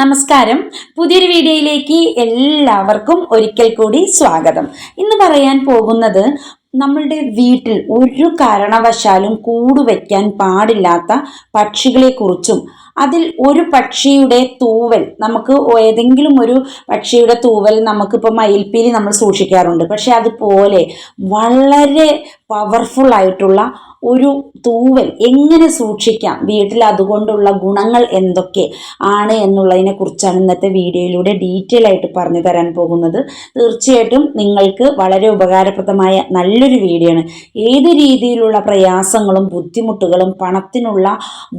നമസ്കാരം. പുതിയൊരു വീഡിയോയിലേക്ക് എല്ലാവർക്കും ഒരിക്കൽ കൂടി സ്വാഗതം. ഇന്ന് പറയാൻ പോകുന്നത് നമ്മളുടെ വീട്ടിൽ ഒരു കാരണവശാലും കൂട് വയ്ക്കാൻ പാടില്ലാത്ത പക്ഷികളെക്കുറിച്ചും അതിൽ ഒരു പക്ഷിയുടെ തൂവൽ നമുക്ക് ഏതെങ്കിലും ഒരു പക്ഷിയുടെ തൂവൽ നമുക്കിപ്പോൾ മയിൽപ്പീലി നമ്മൾ സൂക്ഷിക്കാറുണ്ട്. പക്ഷേ അതുപോലെ വളരെ പവർഫുൾ ആയിട്ടുള്ള ഒരു തൂവൽ എങ്ങനെ സൂക്ഷിക്കാം? വീട്ടിൽ അതുകൊണ്ടുള്ള ഗുണങ്ങൾ എന്തൊക്കെ ആണ് എന്നുള്ളതിനെ കുറിച്ചാണ് ഇന്നത്തെ വീഡിയോയിലൂടെ ഡീറ്റെയിൽ ആയിട്ട് പറഞ്ഞു തരാൻ പോകുന്നത്. തീർച്ചയായിട്ടും നിങ്ങൾക്ക് വളരെ ഉപകാരപ്രദമായ നല്ലൊരു വീഡിയോ ആണ്. ഏത് രീതിയിലുള്ള പ്രയാസങ്ങളും ബുദ്ധിമുട്ടുകളും പണത്തിനുള്ള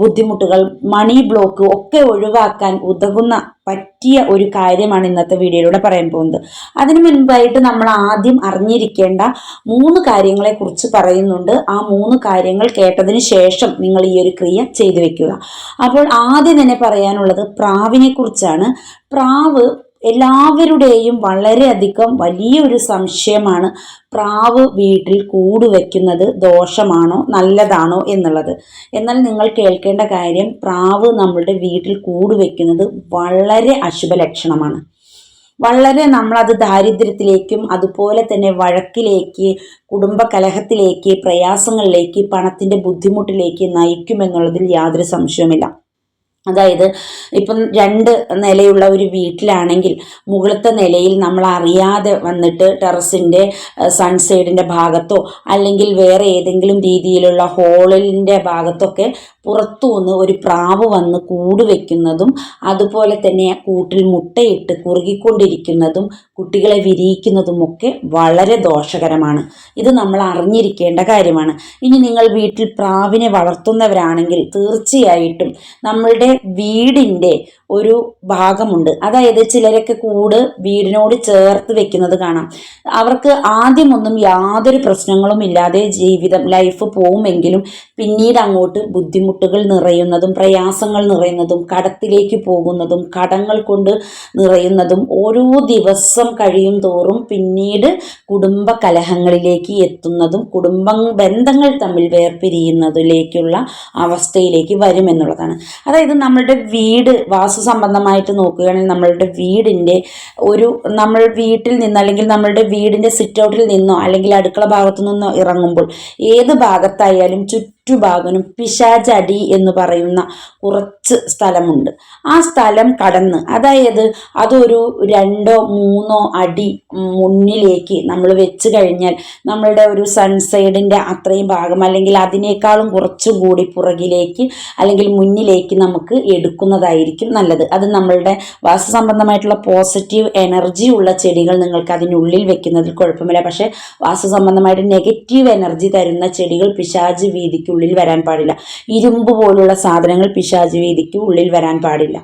ബുദ്ധിമുട്ടുകൾ മണി ബ്ലോക്ക് ഒക്കെ ഒഴിവാക്കാൻ ഉതകുന്ന പറ്റിയ ഒരു കാര്യമാണ് ഇന്നത്തെ വീഡിയോയിലൂടെ പറയാൻ പോകുന്നത്. അതിനു മുൻപായിട്ട് നമ്മൾ ആദ്യം അറിഞ്ഞിരിക്കേണ്ട മൂന്ന് കാര്യങ്ങളെ കുറിച്ച് പറയുന്നുണ്ട്. ആ മൂന്ന് കാര്യങ്ങൾ കേട്ടതിന് ശേഷം നിങ്ങൾ ഈ ഒരു ക്രിയ ചെയ്തു വെക്കുക. അപ്പോൾ ആദ്യം തന്നെ പറയാനുള്ളത് പ്രാവിനെ കുറിച്ചാണ്. പ്രാവ് എല്ലാവരുടെയും വളരെയധികം വലിയൊരു സംശയമാണ് പ്രാവ് വീട്ടിൽ കൂട് വയ്ക്കുന്നത് ദോഷമാണോ നല്ലതാണോ എന്നുള്ളത്. എന്നാൽ നിങ്ങൾ കേൾക്കേണ്ട കാര്യം പ്രാവ് നമ്മളുടെ വീട്ടിൽ കൂട് വയ്ക്കുന്നത് വളരെ അശുഭ ലക്ഷണമാണ് വളരെ നമ്മളത് ദാരിദ്ര്യത്തിലേക്കും അതുപോലെ തന്നെ വഴക്കിലേക്ക് കുടുംബ കലഹത്തിലേക്ക് പ്രയാസങ്ങളിലേക്ക് പണത്തിന്റെ ബുദ്ധിമുട്ടിലേക്ക് നയിക്കുമെന്നുള്ളതിൽ യാതൊരു സംശയവുമില്ല. അതായത് ഇപ്പം രണ്ട് നിലയുള്ള ഒരു വീട്ടിലാണെങ്കിൽ മുകളിലത്തെ നിലയിൽ നമ്മൾ അറിയാതെ വന്നിട്ട് ടെറസിന്റെ സൺസൈഡിന്റെ ഭാഗത്തോ അല്ലെങ്കിൽ വേറെ ഏതെങ്കിലും രീതിയിലുള്ള ഹോളിന്റെ ഭാഗത്തൊക്കെ പുറത്തുനിന്ന് ഒരു പ്രാവ് വന്ന് കൂട് വയ്ക്കുന്നതും അതുപോലെ തന്നെ കൂട്ടിൽ മുട്ടയിട്ട് കുറുകിക്കൊണ്ടിരിക്കുന്നതും കുട്ടികളെ വിരിയിക്കുന്നതുമൊക്കെ വളരെ ദോഷകരമാണ്. ഇത് നമ്മൾ അറിഞ്ഞിരിക്കേണ്ട കാര്യമാണ്. ഇനി നിങ്ങൾ വീട്ടിൽ പ്രാവിനെ വളർത്തുന്നവരാണെങ്കിൽ തീർച്ചയായിട്ടും നമ്മളുടെ വീടിന്റെ ഒരു ഭാഗമുണ്ട്. അതായത് ചിലരൊക്കെ കൂട് വീടിനോട് ചേർത്ത് വെക്കുന്നത് കാണാം. അവർക്ക് ആദ്യമൊന്നും യാതൊരു പ്രശ്നങ്ങളും ഇല്ലാതെ ജീവിതം ലൈഫ് പോവുമെങ്കിലും പിന്നീട് അങ്ങോട്ട് ബുദ്ധിമുട്ടുകൾ നിറയുന്നതും പ്രയാസങ്ങൾ നിറയുന്നതും കടത്തിലേക്ക് പോകുന്നതും കടങ്ങൾ കൊണ്ട് നിറയുന്നതും ഓരോ ദിവസം കഴിയും തോറും പിന്നീട് കുടുംബ കലഹങ്ങളിലേക്ക് എത്തുന്നതും കുടുംബ ബന്ധങ്ങൾ തമ്മിൽ വേർപിരിയുന്നതിലേക്കുള്ള അവസ്ഥയിലേക്ക് വരുമെന്നുള്ളതാണ്. അതായത് നമ്മളുടെ വീട് വാസ സംബന്ധമായിട്ട് നോക്കുകയാണെങ്കിൽ നമ്മളുടെ വീടിന്റെ ഒരു നമ്മൾ വീട്ടിൽ നിന്ന് അല്ലെങ്കിൽ നമ്മളുടെ വീടിന്റെ സിറ്റ് ഔട്ടിൽ നിന്നോ അല്ലെങ്കിൽ അടുക്കള ഭാഗത്തു നിന്നോ ഇറങ്ങുമ്പോൾ ഏത് ഭാഗത്തായാലും ചുറ്റും ചുറ്റുഭാഗനും പിശാചടി എന്ന് പറയുന്ന കുറച്ച് സ്ഥലമുണ്ട്. ആ സ്ഥലം കടന്ന് അതായത് അതൊരു രണ്ടോ മൂന്നോ അടി മുന്നിലേക്ക് നമ്മൾ വെച്ച് കഴിഞ്ഞാൽ നമ്മളുടെ ഒരു സൺസൈഡിന്റെ അത്രയും ഭാഗം അല്ലെങ്കിൽ അതിനേക്കാളും കുറച്ചുകൂടി പുറകിലേക്ക് അല്ലെങ്കിൽ മുന്നിലേക്ക് നമുക്ക് എടുക്കുന്നതായിരിക്കും നല്ലത്. അത് നമ്മളുടെ വാസസംബന്ധമായിട്ടുള്ള പോസിറ്റീവ് എനർജി ഉള്ള ചെടികൾ നിങ്ങൾക്ക് അതിനുള്ളിൽ വെക്കുന്നതിൽ കുഴപ്പമില്ല. പക്ഷേ വാസസംബന്ധമായിട്ട് നെഗറ്റീവ് എനർജി തരുന്ന ചെടികൾ പിശാജ് വീതിക്ക് ഉള്ളിൽ വരാൻ പാടില്ല. ഇരുമ്പ് പോലുള്ള സാധനങ്ങൾ പിശാജ് വീതിക്ക് ഉള്ളിൽ വരാൻ പാടില്ല.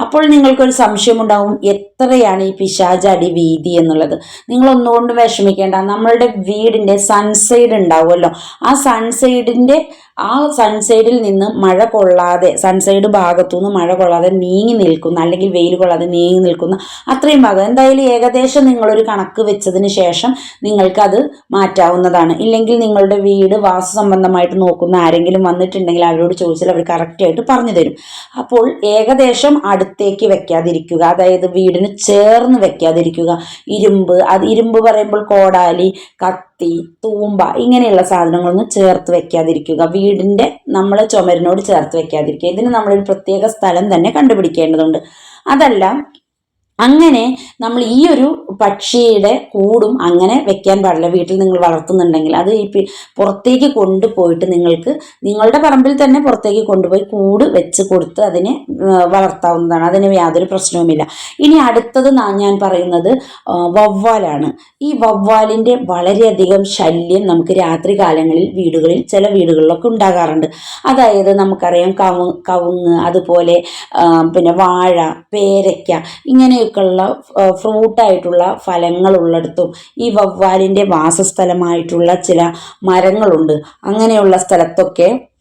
അപ്പോൾ നിങ്ങൾക്കൊരു സംശയമുണ്ടാവും എത്രയാണ് ഈ പിശാജ് അടി വീതി എന്നുള്ളത്? നിങ്ങൾ ഒന്നുകൊണ്ട് വിഷമിക്കേണ്ട. നമ്മളുടെ വീടിന്റെ സൺസൈഡ് ഉണ്ടാവുമല്ലോ. ആ സൺസൈഡിന്റെ ആ സൺസൈഡിൽ നിന്ന് മഴ കൊള്ളാതെ സൺസൈഡ് ഭാഗത്തു നിന്ന് മഴ കൊള്ളാതെ നീങ്ങി നിൽക്കുന്ന അല്ലെങ്കിൽ വെയിൽ കൊള്ളാതെ നീങ്ങി നിൽക്കുന്ന അത്രയും ഭാഗം. എന്തായാലും ഏകദേശം നിങ്ങളൊരു കണക്ക് വെച്ചതിന് ശേഷം നിങ്ങൾക്കത് മാറ്റാവുന്നതാണ്. ഇല്ലെങ്കിൽ നിങ്ങളുടെ വീട് വാസ സംബന്ധമായിട്ട് നോക്കുന്ന ആരെങ്കിലും വന്നിട്ടുണ്ടെങ്കിൽ അവരോട് ചോദിച്ചാൽ അവർ കറക്റ്റായിട്ട് പറഞ്ഞു തരും. അപ്പോൾ ഏകദേശം അടുത്തേക്ക് വെക്കാതിരിക്കുക അതായത് വീടിന് ചേർന്ന് വെക്കാതിരിക്കുക. ഇരുമ്പ് അത് ഇരുമ്പ് പറയുമ്പോൾ കോടാലി കത്തി തൂമ്പ ഇങ്ങനെയുള്ള സാധനങ്ങളൊന്നും ചേർത്ത് വെക്കാതിരിക്കുക. വീടിന്റെ നമ്മൾ ചുമരിനോട് ചേർത്ത് വെക്കാതിരിക്കുക. ഇതിന് നമ്മളൊരു പ്രത്യേക സ്ഥലം തന്നെ കണ്ടുപിടിക്കേണ്ടതുണ്ട്. അതല്ല അങ്ങനെ നമ്മൾ ഈ ഒരു പക്ഷിയുടെ കൂടും അങ്ങനെ വെക്കാൻ പാടില്ല. വീട്ടിൽ നിങ്ങൾ വളർത്തുന്നുണ്ടെങ്കിൽ അത് ഈ പുറത്തേക്ക് കൊണ്ടുപോയിട്ട് നിങ്ങൾക്ക് നിങ്ങളുടെ പറമ്പിൽ തന്നെ പുറത്തേക്ക് കൊണ്ടുപോയി കൂട് വെച്ച് കൊടുത്ത് അതിനെ വളർത്താവുന്നതാണ്. അതിന് യാതൊരു പ്രശ്നവുമില്ല. ഇനി അടുത്തത് ഞാൻ പറയുന്നത് വവ്വാലാണ്. ഈ വവ്വാലിന്റെ വളരെയധികം ശല്യം നമുക്ക് രാത്രി കാലങ്ങളിൽ വീടുകളിൽ ചില വീടുകളിലൊക്കെ ഉണ്ടാകാറുണ്ട്. അതായത് നമുക്കറിയാം കവു കവുങ്ങ് അതുപോലെ പിന്നെ വാഴ പേരയ്ക്ക ഇങ്ങനെയൊക്കെ ഒക്കെയുള്ള ഫ്രൂട്ടായിട്ടുള്ള ഫലങ്ങളുള്ളിടത്തും ഈ വവ്വാലിന്റെ വാസസ്ഥലമായിട്ടുള്ള ചില മരങ്ങളുണ്ട്. അങ്ങനെയുള്ള സ്ഥലത്തൊക്കെ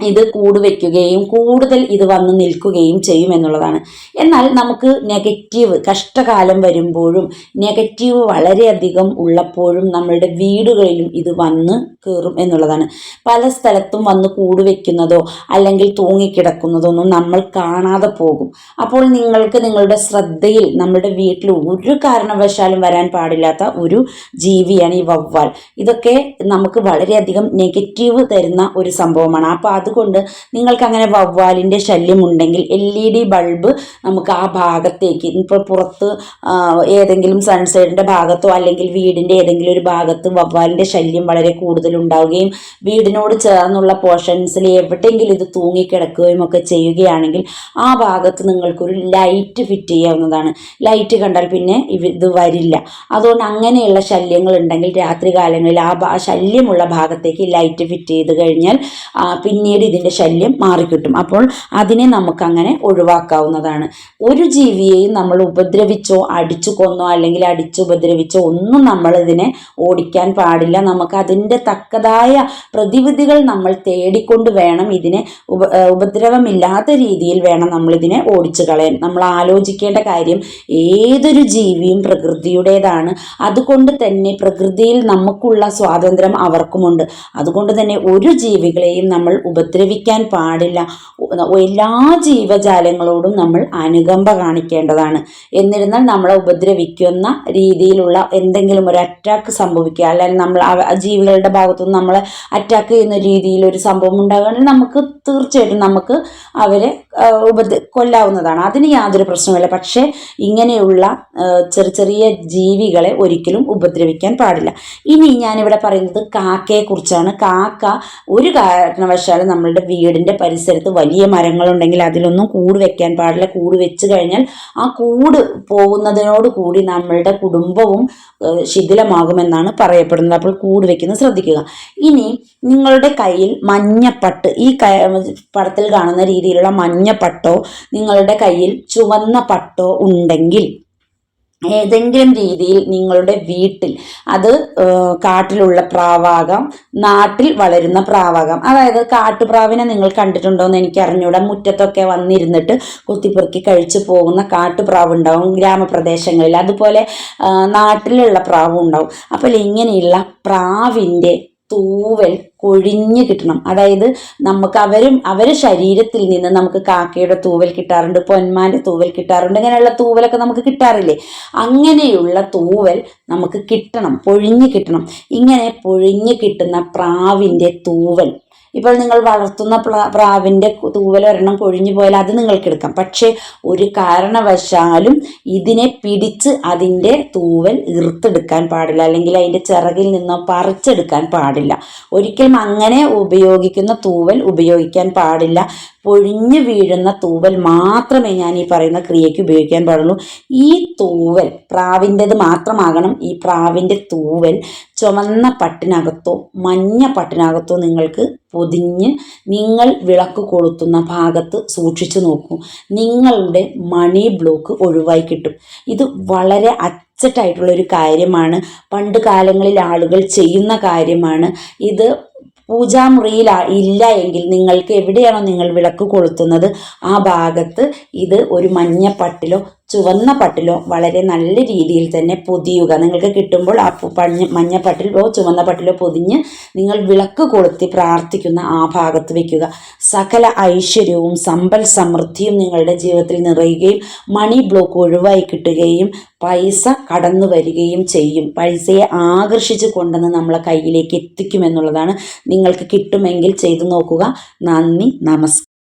ഇത് കൂട് വയ്ക്കുകയും കൂടുതൽ ഇത് വന്ന് നിൽക്കുകയും ചെയ്യും എന്നുള്ളതാണ്. എന്നാൽ നമുക്ക് നെഗറ്റീവ് കഷ്ടകാലം വരുമ്പോഴും നെഗറ്റീവ് വളരെയധികം ഉള്ളപ്പോഴും നമ്മളുടെ വീടുകളിലും ഇത് വന്ന് കയറും എന്നുള്ളതാണ്. പല സ്ഥലത്തും വന്ന് കൂട് വയ്ക്കുന്നതോ അല്ലെങ്കിൽ തൂങ്ങിക്കിടക്കുന്നതോ ഒന്നും നമ്മൾ കാണാതെ പോകും. അപ്പോൾ നിങ്ങൾക്ക് നിങ്ങളുടെ ശ്രദ്ധയിൽ നമ്മുടെ വീട്ടിൽ ഒരു കാരണവശാലും വരാൻ പാടില്ലാത്ത ഒരു ജീവിയാണ് ഈ വവ്വാൽ. ഇതൊക്കെ നമുക്ക് വളരെയധികം നെഗറ്റീവ് തരുന്ന ഒരു സംഭവമാണ്. അപ്പോൾ അതുകൊണ്ട് നിങ്ങൾക്ക് അങ്ങനെ വവ്വാലിന്റെ ശല്യം ഉണ്ടെങ്കിൽ എൽ ഇ ഡി ബൾബ് നമുക്ക് ആ ഭാഗത്തേക്ക് ഇപ്പോൾ പുറത്ത് ഏതെങ്കിലും സൺസൈഡിന്റെ ഭാഗത്തോ അല്ലെങ്കിൽ വീടിന്റെ ഏതെങ്കിലും ഒരു ഭാഗത്ത് വവ്വാലിന്റെ ശല്യം വളരെ കൂടുതലുണ്ടാവുകയും വീടിനോട് ചേർന്നുള്ള പോർഷൻസിൽ എവിടെയെങ്കിലും ഇത് തൂങ്ങിക്കിടക്കുകയും ഒക്കെ ചെയ്യുകയാണെങ്കിൽ ആ ഭാഗത്ത് നിങ്ങൾക്കൊരു ലൈറ്റ് ഫിറ്റ് ചെയ്യാവുന്നതാണ്. ലൈറ്റ് കണ്ടാൽ പിന്നെ ഇത് വരില്ല. അതുകൊണ്ട് അങ്ങനെയുള്ള ശല്യങ്ങൾ ഉണ്ടെങ്കിൽ രാത്രി കാലങ്ങളിൽ ആ ശല്യമുള്ള ഭാഗത്തേക്ക് ലൈറ്റ് ഫിറ്റ് ചെയ്ത് കഴിഞ്ഞാൽ ആ, പിന്നീട് ഇതിന്റെ ശല്യം മാറിക്കിട്ടും. അപ്പോൾ അതിനെ നമുക്കങ്ങനെ ഒഴിവാക്കാവുന്നതാണ്. ഒരു ജീവിയെയും നമ്മൾ ഉപദ്രവിച്ചോ അടിച്ചു കൊന്നോ അല്ലെങ്കിൽ അടിച്ചു ഉപദ്രവിച്ചോ ഒന്നും നമ്മൾ ഇതിനെ ഓടിക്കാൻ പാടില്ല. നമുക്ക് അതിന്റെ തക്കതായ പ്രതിവിധികൾ നമ്മൾ തേടിക്കൊണ്ട് വേണം ഇതിനെ ഉപ ഉപദ്രവമില്ലാത്ത രീതിയിൽ വേണം നമ്മളിതിനെ ഓടിച്ചു കളയാൻ നമ്മൾ ആലോചിക്കേണ്ട കാര്യം ഏതൊരു ജീവിയും പ്രകൃതിയുടേതാണ്. അതുകൊണ്ട് തന്നെ പ്രകൃതിയിൽ നമുക്കുള്ള സ്വാതന്ത്ര്യം അവർക്കുമുണ്ട്. അതുകൊണ്ട് തന്നെ ഒരു ജീവികളെയും നമ്മൾ ഉപദ്രവിക്കാൻ പാടില്ല. എല്ലാ ജീവജാലങ്ങളോടും നമ്മൾ അനുകമ്പ കാണിക്കേണ്ടതാണ്. എന്നിരുന്നാൽ നമ്മളെ ഉപദ്രവിക്കുന്ന രീതിയിലുള്ള എന്തെങ്കിലും ഒരു അറ്റാക്ക് സംഭവിക്കുക അല്ലെങ്കിൽ നമ്മൾ ജീവികളുടെ ഭാഗത്തുനിന്ന് നമ്മളെ അറ്റാക്ക് ചെയ്യുന്ന രീതിയിൽ ഒരു സംഭവം ഉണ്ടാകുകയാണെങ്കിൽ നമുക്ക് തീർച്ചയായിട്ടും നമുക്ക് അവരെ ഉപദ്ര കൊല്ലാവുന്നതാണ്. അതിന് യാതൊരു പ്രശ്നമില്ല പക്ഷേ ഇങ്ങനെയുള്ള ചെറിയ ചെറിയ ജീവികളെ ഒരിക്കലും ഉപദ്രവിക്കാൻ പാടില്ല. ഇനി ഞാനിവിടെ പറയുന്നത് കാക്കയെ കുറിച്ചാണ് കാക്ക ഒരു കാരണവശാലും നമ്മളുടെ വീടിന്റെ പരിസരത്ത് വലിയ മരങ്ങളുണ്ടെങ്കിൽ അതിലൊന്നും കൂട് വെക്കാൻ പാടില്ല. കൂട് വെച്ച് കഴിഞ്ഞാൽ ആ കൂട് പോകുന്നതിനോട് കൂടി നമ്മളുടെ കുടുംബവും ശിഥിലമാകുമെന്നാണ് പറയപ്പെടുന്നത്. അപ്പോൾ കൂട് വെക്കുന്നത് ശ്രദ്ധിക്കുക. ഇനി നിങ്ങളുടെ കയ്യിൽ മഞ്ഞപ്പട്ട് ഈ പടത്തിൽ കാണുന്ന രീതിയിലുള്ള മഞ്ഞപ്പട്ടോ നിങ്ങളുടെ കയ്യിൽ ചുവന്ന പട്ടോ ഉണ്ടെങ്കിൽ ഏതെങ്കിലും രീതിയിൽ നിങ്ങളുടെ വീട്ടിൽ അത് കാട്ടിലുള്ള പ്രാവാകാം നാട്ടിൽ വളരുന്ന പ്രാവാകാം അതായത് കാട്ടുപ്രാവിനെ നിങ്ങൾ കണ്ടിട്ടുണ്ടോ എന്ന് എനിക്ക് അറിഞ്ഞൂടാ മുറ്റത്തൊക്കെ വന്നിരുന്നിട്ട് കുത്തിപ്പെറുക്കി കഴിച്ചു പോകുന്ന കാട്ടുപ്രാവ് ഉണ്ടാവും ഗ്രാമപ്രദേശങ്ങളിൽ. അതുപോലെ നാട്ടിലുള്ള പ്രാവും ഉണ്ടാവും അപ്പോൾ ഇങ്ങനെയുള്ള പ്രാവിന്റെ തൂവൽ കൊഴിഞ്ഞ് കിട്ടണം. അതായത് നമുക്ക് അവരും അവർ ശരീരത്തിൽ നിന്ന് നമുക്ക് കാക്കയുടെ തൂവൽ കിട്ടാറുണ്ട് പൊന്മാന്റെ തൂവൽ കിട്ടാറുണ്ട് ഇങ്ങനെയുള്ള തൂവലൊക്കെ നമുക്ക് കിട്ടാറില്ലേ? അങ്ങനെയുള്ള തൂവൽ നമുക്ക് കിട്ടണം പൊഴിഞ്ഞ് കിട്ടണം. ഇങ്ങനെ പൊഴിഞ്ഞ് കിട്ടുന്ന പ്രാവിന്റെ തൂവൽ ഇപ്പോൾ നിങ്ങൾ വളർത്തുന്ന പ്ര- പ്രാവിന്റെ തൂവൽ ഒരെണ്ണം കൊഴിഞ്ഞു പോയാൽ അത് നിങ്ങൾക്ക് എടുക്കാം. പക്ഷേ ഒരു കാരണവശാലും ഇതിനെ പിടിച്ച് അതിന്റെ തൂവൽ ഇറുത്തെടുക്കാൻ പാടില്ല. അല്ലെങ്കിൽ അതിന്റെ ചിറകിൽ നിന്നോ പറിച്ചെടുക്കാൻ പാടില്ല. ഒരിക്കലും അങ്ങനെ ഉപയോഗിക്കുന്ന തൂവൽ ഉപയോഗിക്കാൻ പാടില്ല. പൊഴിഞ്ഞു വീഴുന്ന തൂവൽ മാത്രമേ ഞാൻ ഈ പറയുന്ന ക്രിയയ്ക്ക് ഉപയോഗിക്കാൻ പാടുള്ളൂ. ഈ തൂവൽ പ്രാവിന്റെത് മാത്രമാകണം. ഈ പ്രാവിന്റെ തൂവൽ ചുമന്ന പട്ടിനകത്തോ മഞ്ഞ പട്ടിനകത്തോ നിങ്ങൾക്ക് പൊതിഞ്ഞ് നിങ്ങൾ വിളക്ക് കൊളുത്തുന്ന ഭാഗത്ത് സൂക്ഷിച്ചു നോക്കൂ. നിങ്ങളുടെ മണി ബ്ലോക്ക് ഒഴിവായി കിട്ടും. ഇത് വളരെ അച്ചട്ടായിട്ടുള്ള ഒരു കാര്യമാണ്. പണ്ട് കാലങ്ങളിൽ ആളുകൾ ചെയ്യുന്ന കാര്യമാണ്. ഇത് പൂജാമുറിയിൽ ഇല്ല എങ്കിൽ നിങ്ങൾക്ക് എവിടെയാണോ നിങ്ങൾ വിളക്ക് കൊളുത്തുന്നത് ആ ഭാഗത്ത് ഇത് ഒരു മഞ്ഞ പട്ടിലോ ചുവന്ന പട്ടിലോ വളരെ നല്ല രീതിയിൽ തന്നെ പൊതിയുക. നിങ്ങൾക്ക് കിട്ടുമ്പോൾ ആ പഞ്ഞ മഞ്ഞ പട്ടിലോ ചുവന്ന പട്ടിലോ പൊതിഞ്ഞ് നിങ്ങൾ വിളക്ക് കൊളുത്തി പ്രാർത്ഥിക്കുന്ന ആ ഭാഗത്ത് വെക്കുക. സകല ഐശ്വര്യവും സമ്പൽ സമൃദ്ധിയും നിങ്ങളുടെ ജീവിതത്തിൽ നിറയുകയും മണി ബ്ലോക്ക് ഒഴിവായി കിട്ടുകയും പൈസ കടന്നു വരികയും ചെയ്യും. പൈസയെ ആകർഷിച്ച് കൊണ്ടുവന്ന് നമ്മളെ കയ്യിലേക്ക് എത്തിക്കുമെന്നുള്ളതാണ് നിങ്ങൾക്ക് കിട്ടുമെങ്കിൽ ചെയ്തു നോക്കുക. നന്ദി നമസ്കാരം